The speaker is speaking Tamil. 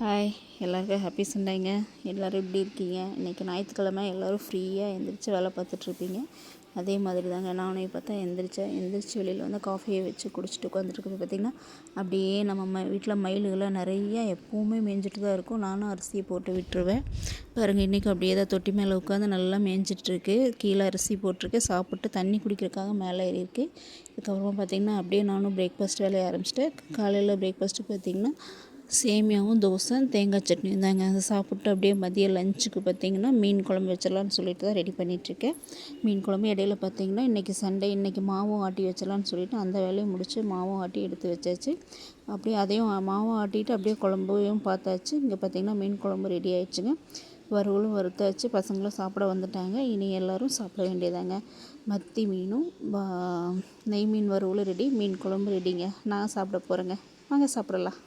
ஹாய் எல்லாருக்கும் ஹாப்பி சண்டேங்க எல்லோரும் எப்படி இருக்கீங்க? இன்றைக்கி ஞாயிற்றுக்கிழமை எல்லோரும் ஃப்ரீயாக எந்திரிச்சு வேலை பார்த்துட்ருப்பீங்க அதே மாதிரி தாங்க நானும் பார்த்தா எந்திரிச்சேன். எந்திரிச்சு வெளியில் வந்து காஃபியை வச்சு குடிச்சிட்டு உட்காந்துருக்குது பார்த்திங்கன்னா அப்படியே நம்ம ம வீட்டில் மயில்களை நிறையா எப்போவுமே மேய்ஞ்சிட்டு தான் இருக்கும். நானும் அரிசியை போட்டு விட்டுருவேன். பாருங்கள் இன்றைக்கி அப்படியே தான் தொட்டி மேலே உட்காந்து நல்லா மேய்ஞ்சிட்ருக்கு கீழே அரிசி போட்டிருக்கு. சாப்பிட்டு தண்ணி குடிக்கிறதுக்காக மேலே ஏறியிருக்கு இதுக்கப்புறமா பார்த்திங்கன்னா அப்படியே நானும் பிரேக்ஃபாஸ்ட் வேலையை ஆரம்பிச்சிட்டேன். காலையில் பிரேக்ஃபாஸ்ட்டு பார்த்திங்கன்னா சேமியாவும் தோசை தேங்காய் சட்னியும் தாங்க அதை சாப்பிட்டு அப்படியே மதிய லஞ்சுக்கு பார்த்திங்கன்னா மீன் குழம்பு வச்சிடலான்னு சொல்லிட்டு தான் ரெடி பண்ணிகிட்ருக்கேன் மீன் குழம்பு இடையில பார்த்திங்கன்னா இன்றைக்கி சண்டே இன்றைக்கி மாவும் ஆட்டி வச்சிடலான்னு சொல்லிட்டு அந்த வேலையை முடித்து மாவும் ஆட்டி எடுத்து வச்சாச்சு. அப்படியே அதையும் மாவும் ஆட்டிட்டு அப்படியே குழம்பையும் பார்த்தாச்சு. இங்கே பார்த்திங்கன்னா மீன் குழம்பு ரெடி ஆயிடுச்சுங்க. வறுவலும் வறுத்தாச்சு. பசங்களும் சாப்பிட வந்துட்டாங்க. இனி எல்லோரும் சாப்பிட வேண்டியதாங்க. மத்தி மீனும் நெய் மீன் வறுவலும் ரெடி மீன் குழம்பு ரெடிங்க நான் சாப்பிட போகிறேங்க வாங்க சாப்பிடலாம்.